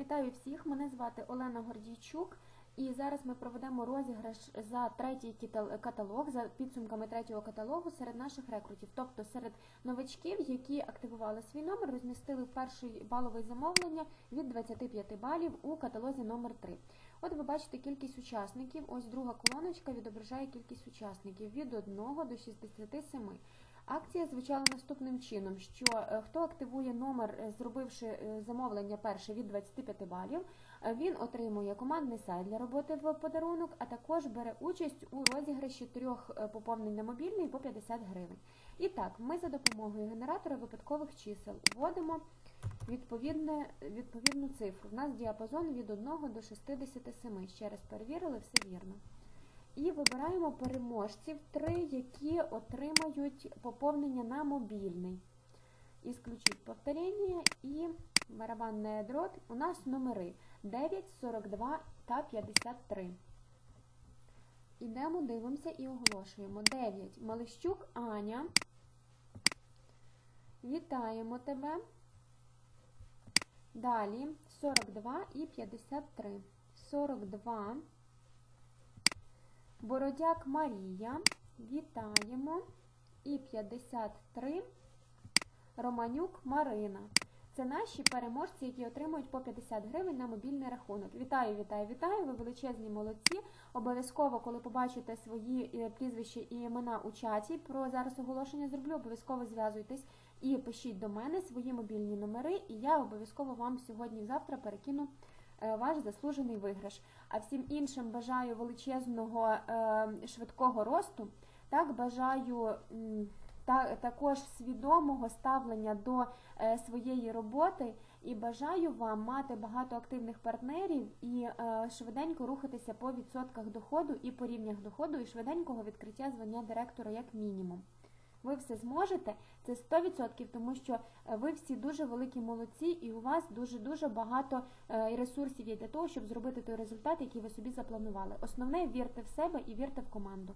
Вітаю всіх! Мене звати Олена Гордійчук, і зараз ми проведемо розіграш за третій каталог, за підсумками третього каталогу серед наших рекрутів, тобто серед новачків, які активували свій номер, розмістили перший балове замовлення від 25 балів у каталозі номер 3. От ви бачите кількість учасників. Ось друга колоночка відображає кількість учасників від 1 до 67. Акція звучала наступним чином: що е, хто активує номер, е, зробивши е, замовлення перше від 25 балів, він отримує командний сайт для роботи в подарунок, а також бере участь у розіграші трьох поповнень на мобільний по 50 гривень. І так, ми за допомогою генератора випадкових чисел вводимо відповідну цифру. У нас діапазон від 1 до 67. Ще раз перевірили, все вірно. І вибираємо переможців, три, які отримають поповнення на мобільний. Ісключіть повторення і барабанний дрот. У нас номери 9, 42 та 53. Ідемо, дивимося і оголошуємо. 9. Малищук Аня. Вітаємо тебе. Далі 42 і 53. 42. Бородяк Марія. Вітаємо. І 53. Романюк Марина. Це наші переможці, які отримують по 50 гривень на мобільний рахунок. Вітаю, вітаю, вітаю! Ви величезні молодці. Обов'язково, коли побачите свої е, прізвища і імена у чаті, про зараз оголошення зроблю, обов'язково зв'язуйтесь і пишіть до мене свої мобільні номери, і я обов'язково вам сьогодні-завтра перекину ваш заслужений виграш. А всім іншим бажаю величезного е, швидкого росту. Так, бажаю та, також свідомого ставлення до е, своєї роботи і бажаю вам мати багато активних партнерів і е, швиденько рухатися по відсотках доходу і по рівнях доходу, і швиденького відкриття звання директора як мінімум. Ви все зможете, це 100%, тому що е, ви всі дуже великі молодці, і у вас дуже-дуже багато е, ресурсів є для того, щоб зробити той результат, який ви собі запланували. Основне вірте в себе і вірте в команду.